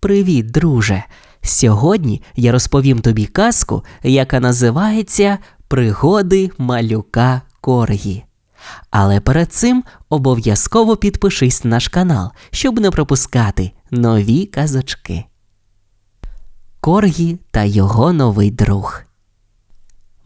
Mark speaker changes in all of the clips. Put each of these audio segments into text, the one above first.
Speaker 1: Привіт, друже! Сьогодні я розповім тобі казку, яка називається Пригоди малюка Коргі. Але перед цим обов'язково підпишись на наш канал, щоб не пропускати нові казочки. Коргі та його новий друг.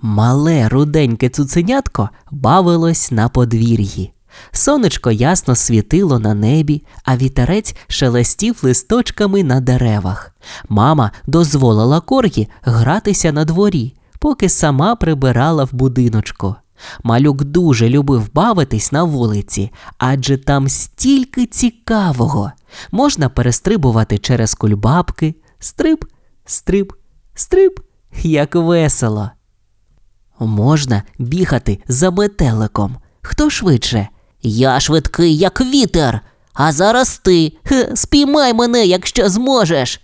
Speaker 1: Мале руденьке цуценятко бавилось на подвір'ї. Сонечко ясно світило на небі, а вітерець шелестів листочками на деревах. Мама дозволила коргі гратися на дворі, поки сама прибирала в будиночку. Малюк дуже любив бавитись на вулиці, адже там стільки цікавого. Можна перестрибувати через кульбабки, стриб, стриб, стриб, як весело. Можна бігати за метеликом. Хто швидше?
Speaker 2: Я швидкий, як вітер. А зараз ти. Хе, спіймай мене, якщо зможеш.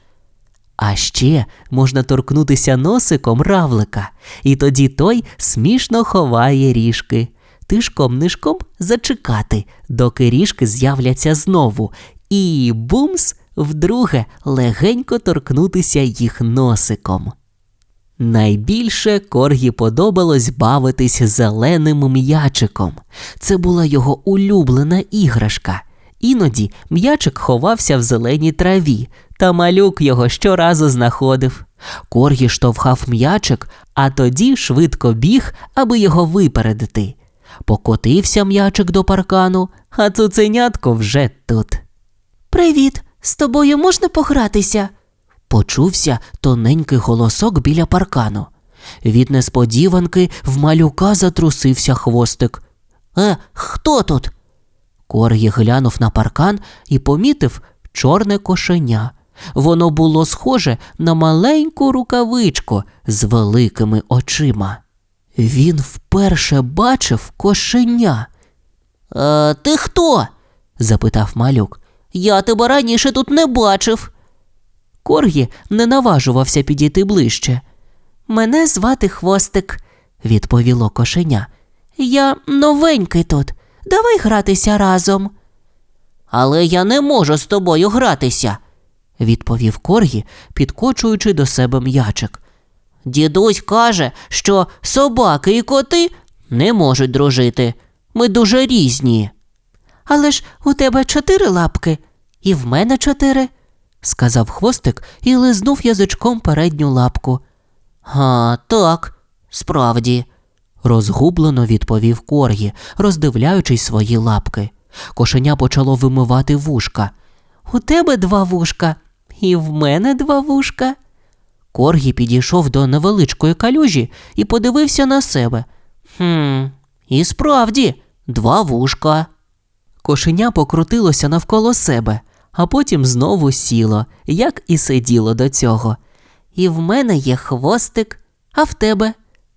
Speaker 1: А ще можна торкнутися носиком равлика, і тоді той смішно ховає ріжки. Тишком-нишком зачекати, доки ріжки з'являться знову, і бумс вдруге легенько торкнутися їх носиком. Найбільше Коргі подобалось бавитись зеленим м'ячиком. Це була його улюблена іграшка. Іноді м'ячик ховався в зеленій траві, та малюк його щоразу знаходив. Коргі штовхав м'ячик, а тоді швидко біг, аби його випередити. Покотився м'ячик до паркану, а цуценятко вже тут.
Speaker 2: Привіт, з тобою можна погратися?
Speaker 1: Почувся тоненький голосок біля паркану. Від несподіванки в малюка затрусився хвостик.
Speaker 2: Е, хто тут?
Speaker 1: Коргі глянув на паркан і помітив чорне кошеня. Воно було схоже на маленьку рукавичку з великими очима. Він вперше бачив кошеня.
Speaker 2: Е, ти хто?
Speaker 1: запитав малюк.
Speaker 2: Я тебе раніше тут не бачив.
Speaker 1: Коргі не наважувався підійти ближче.
Speaker 2: Мене звати Хвостик.
Speaker 1: відповіло кошеня.
Speaker 2: Я новенький тут. Давай гратися разом. Але я не можу з тобою гратися,
Speaker 1: відповів Коргі, підкочуючи до себе м'ячик.
Speaker 2: Дідусь каже, що собаки і коти не можуть дружити. Ми дуже різні. Але ж у тебе чотири лапки, і в мене чотири,
Speaker 1: сказав хвостик і лизнув язичком передню лапку.
Speaker 2: А, так, справді,
Speaker 1: розгублено відповів Коргі, роздивляючись свої лапки. Кошеня почало вимивати вушка.
Speaker 2: У тебе два вушка, і в мене два вушка.
Speaker 1: Коргі підійшов до невеличкої калюжі і подивився на себе.
Speaker 2: Хм, і справді, два вушка.
Speaker 1: Кошеня покрутилося навколо себе, а потім знову сіло, як і сиділо до цього.
Speaker 2: І в мене є хвостик, а в тебе?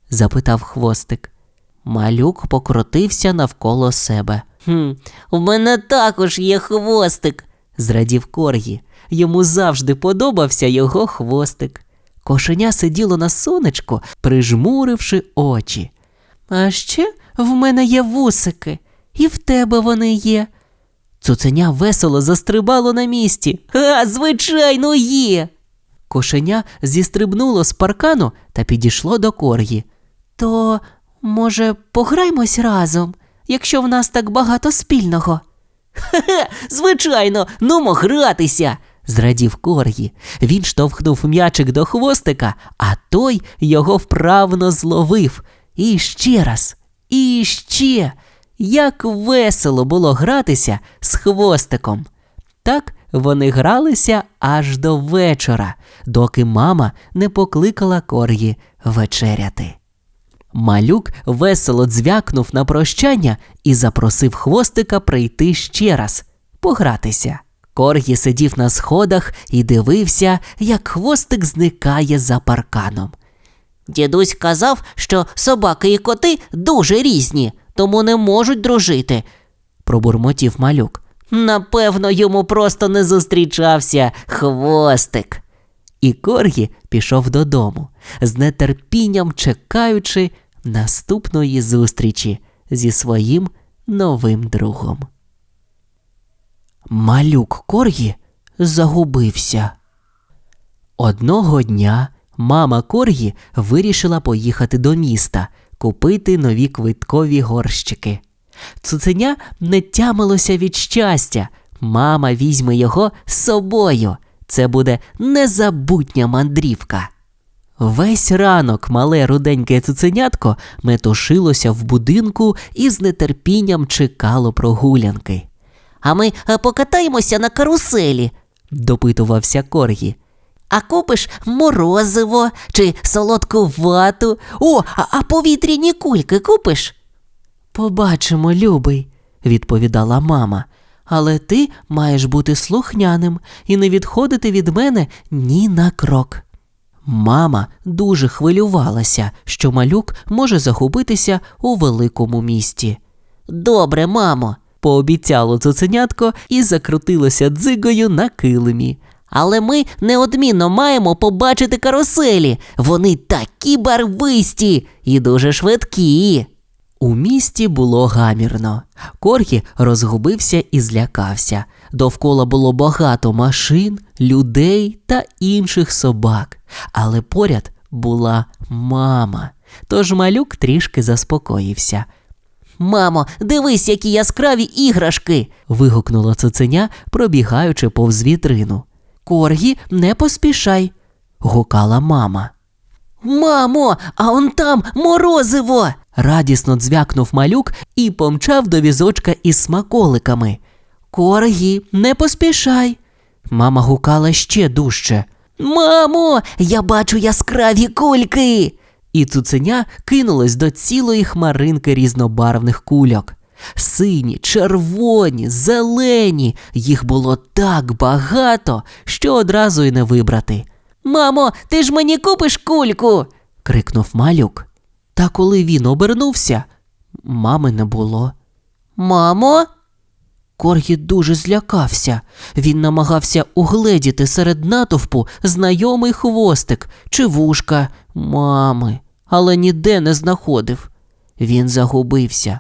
Speaker 1: запитав хвостик. Малюк покрутився навколо себе.
Speaker 2: Хм, У мене також є хвостик,
Speaker 1: зрадів Коргі. Йому завжди подобався його хвостик. Кошеня сиділо на сонечку, прижмуривши очі.
Speaker 2: А ще в мене є вусики, і в тебе вони є.
Speaker 1: Цуценя весело застрибало на місці.
Speaker 2: А, звичайно, є.
Speaker 1: Кошеня зістрибнуло з паркану та підійшло до коргі.
Speaker 2: То, може, пограймось разом, якщо в нас так багато спільного. Хе-хе, звичайно, нумо гратися.
Speaker 1: Зрадів Коргі. Він штовхнув м'ячик до хвостика, а той його вправно зловив. І ще раз, і ще. Як весело було гратися з хвостиком. Так вони гралися аж до вечора, доки мама не покликала Коргі вечеряти. Малюк весело дзвякнув на прощання і запросив хвостика прийти ще раз погратися. Коргі сидів на сходах і дивився, як хвостик зникає за парканом.
Speaker 2: Дідусь казав, що собаки і коти дуже різні, тому не можуть дружити,
Speaker 1: пробурмотів малюк.
Speaker 2: Напевно, йому просто не зустрічався хвостик.
Speaker 1: І Коргі пішов додому, з нетерпінням чекаючи наступної зустрічі зі своїм новим другом. Малюк Коргі загубився. Одного дня мама Коргі вирішила поїхати до міста, купити нові квиткові горщики. Цуценя не тямилося від щастя. Мама візьме його з собою. Це буде незабутня мандрівка. Весь ранок мале руденьке цуценятко метушилося в будинку і з нетерпінням чекало прогулянки.
Speaker 2: А ми е, покатаємося на каруселі.
Speaker 1: Допитувався Коргі.
Speaker 2: А купиш морозиво чи солодку вату. О, а, повітряні кульки купиш?
Speaker 1: Побачимо, любий, відповідала мама. Але ти маєш бути слухняним і не відходити від мене ні на крок. Мама дуже хвилювалася, що малюк може загубитися у великому місті.
Speaker 2: Добре, мамо.
Speaker 1: Пообіцяло цуценятко і закрутилося дзигою на килимі.
Speaker 2: Але ми неодмінно маємо побачити каруселі. Вони такі барвисті і дуже швидкі.
Speaker 1: У місті було гамірно. Коргі розгубився і злякався. Довкола було багато машин, людей та інших собак. Але поряд була мама. Тож малюк трішки заспокоївся.
Speaker 2: Мамо, дивись, які яскраві іграшки.
Speaker 1: вигукнуло цуценя, пробігаючи повз вітрину. Коргі, не поспішай, гукала мама.
Speaker 2: Мамо, а он там морозиво.
Speaker 1: Радісно дзвякнув малюк і помчав до візочка із смаколиками. Коргі, не поспішай. Мама гукала ще дужче.
Speaker 2: Мамо, я бачу яскраві кульки.
Speaker 1: І цуценя кинулось до цілої хмаринки різнобарвних кульок. Сині, червоні, зелені. Їх було так багато, що одразу й не вибрати.
Speaker 2: Мамо, ти ж мені купиш кульку.
Speaker 1: крикнув малюк. Та коли він обернувся, мами не було.
Speaker 2: Мамо?
Speaker 1: Коргі дуже злякався. Він намагався угледіти серед натовпу знайомий хвостик чи вушка мами, але ніде не знаходив. Він загубився.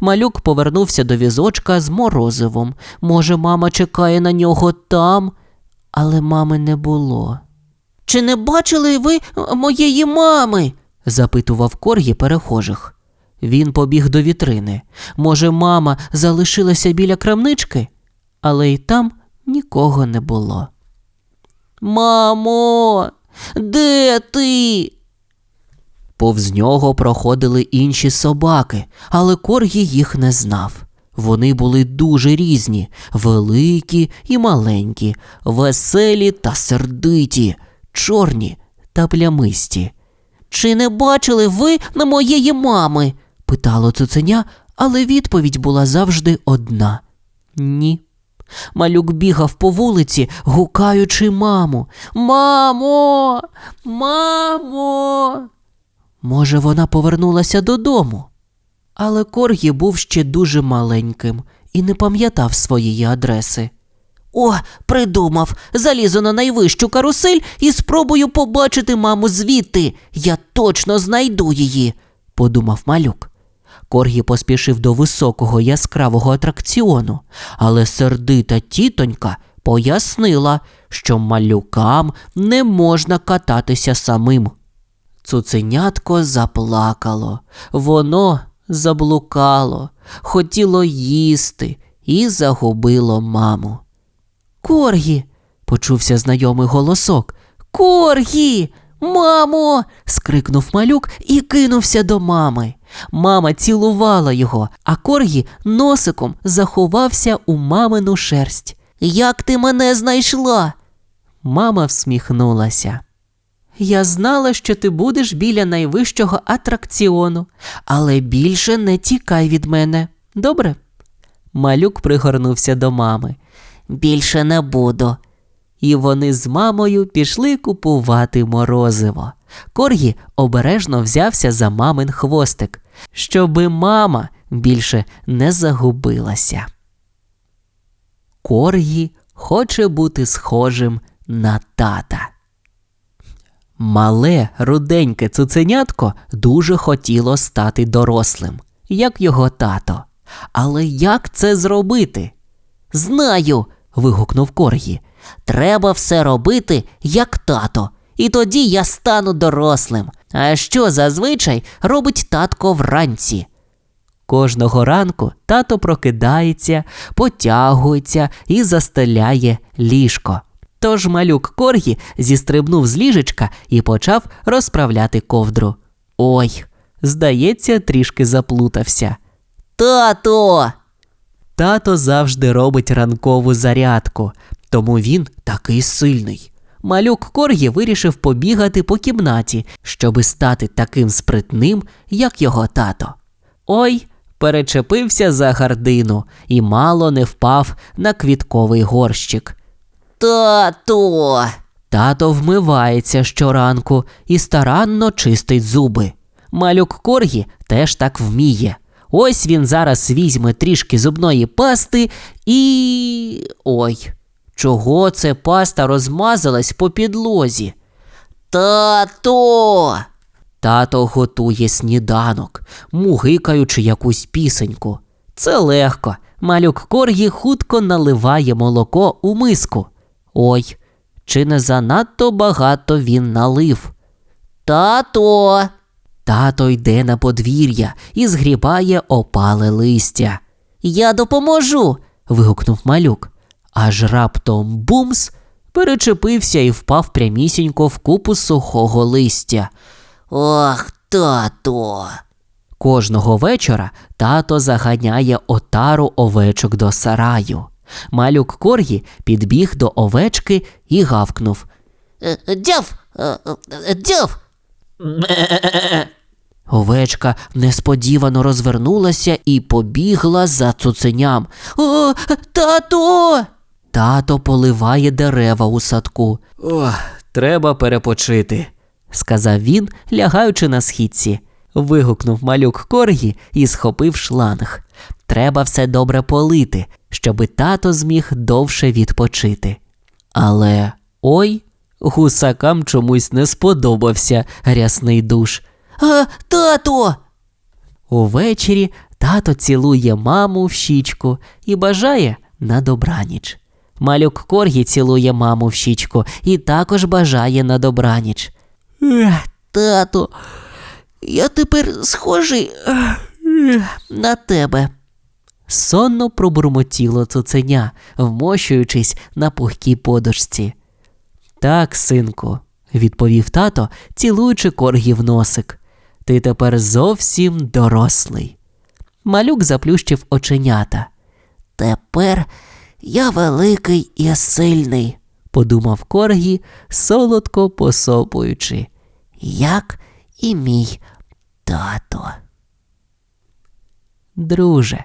Speaker 1: Малюк повернувся до візочка з морозивом. Може, мама чекає на нього там, але мами не було.
Speaker 2: Чи не бачили ви е, моєї мами?
Speaker 1: запитував Коргі перехожих. Він побіг до вітрини. Може, мама залишилася біля крамнички, але й там нікого не було.
Speaker 2: Мамо, де ти?
Speaker 1: Повз нього проходили інші собаки, але Коргі їх не знав. Вони були дуже різні, великі і маленькі, веселі та сердиті, чорні та плямисті.
Speaker 2: Чи не бачили ви на моєї мами?
Speaker 1: питало цуценя, але відповідь була завжди одна ні. Малюк бігав по вулиці, гукаючи маму. Мамо, мамо. Може, вона повернулася додому. Але Коргі був ще дуже маленьким і не пам'ятав своєї адреси.
Speaker 2: О, придумав. Залізу на найвищу карусель і спробую побачити маму звідти. Я точно знайду її.
Speaker 1: подумав малюк. Коргі поспішив до високого яскравого атракціону, але сердита тітонька пояснила, що малюкам не можна кататися самим. Цуценятко заплакало, воно заблукало, хотіло їсти і загубило маму. Коргі, почувся знайомий голосок. Коргі, мамо. скрикнув малюк і кинувся до мами. Мама цілувала його, а Коргі носиком заховався у мамину шерсть.
Speaker 2: Як ти мене знайшла?
Speaker 1: Мама всміхнулася. Я знала, що ти будеш біля найвищого атракціону, але більше не тікай від мене. Добре? Малюк пригорнувся до мами.
Speaker 2: Більше не буду.
Speaker 1: І вони з мамою пішли купувати морозиво. Коргі обережно взявся за мамин хвостик, щоби мама більше не загубилася. Коргі хоче бути схожим на тата. Мале руденьке цуценятко дуже хотіло стати дорослим, як його тато. Але як це зробити?
Speaker 2: Знаю.
Speaker 1: вигукнув Коргі.
Speaker 2: Треба все робити, як тато, і тоді я стану дорослим. А що зазвичай робить татко вранці?
Speaker 1: Кожного ранку тато прокидається, потягується і застеляє ліжко. Тож малюк Коргі зістрибнув з ліжечка і почав розправляти ковдру. Ой, здається, трішки заплутався.
Speaker 2: Тато.
Speaker 1: Тато завжди робить ранкову зарядку, тому він такий сильний. Малюк Коргі вирішив побігати по кімнаті, щоби стати таким спритним, як його тато. Ой, перечепився за гардину і мало не впав на квітковий горщик.
Speaker 2: Тато.
Speaker 1: Тато вмивається щоранку і старанно чистить зуби. Малюк Коргі теж так вміє. Ось він зараз візьме трішки зубної пасти і. ой, чого це паста розмазалась по підлозі?
Speaker 2: Тато.
Speaker 1: Тато готує сніданок, мугикаючи якусь пісеньку. Це легко. Малюк Коргі хутко наливає молоко у миску. Ой, чи не занадто багато він налив?
Speaker 2: Тато.
Speaker 1: Тато йде на подвір'я і згрібає опале листя.
Speaker 2: Я допоможу.
Speaker 1: вигукнув малюк. Аж раптом бумс перечепився і впав прямісінько в купу сухого листя.
Speaker 2: Ох, тато.
Speaker 1: Кожного вечора тато заганяє отару овечок до сараю. Малюк Коргі підбіг до овечки і гавкнув.
Speaker 2: Е, Дяв. е, е, Дяв.
Speaker 1: Овечка несподівано розвернулася і побігла за цуценям.
Speaker 2: О, тато.
Speaker 1: Тато поливає дерева у садку. Ох, треба перепочити, сказав він,лягаючи на східці. Вигукнув малюк Коргі і схопив шланг. Треба все добре полити, щоби тато зміг довше відпочити. Але ой, гусакам чомусь не сподобався рясний душ.
Speaker 2: А, тато.
Speaker 1: Увечері тато цілує маму в щічку і бажає на добраніч. Малюк Коргі цілує маму в щічку і також бажає на добраніч.
Speaker 2: Тато. Я тепер схожий на тебе.
Speaker 1: Сонно пробурмотіло цуценя, вмощуючись на пухкій подушці. Так, синку, відповів тато, цілуючи коргі в носик. Ти тепер зовсім дорослий. Малюк заплющив оченята.
Speaker 2: Тепер я великий і сильний,
Speaker 1: подумав Коргі, солодко посопуючи.
Speaker 2: як і мій тато.
Speaker 1: Друже,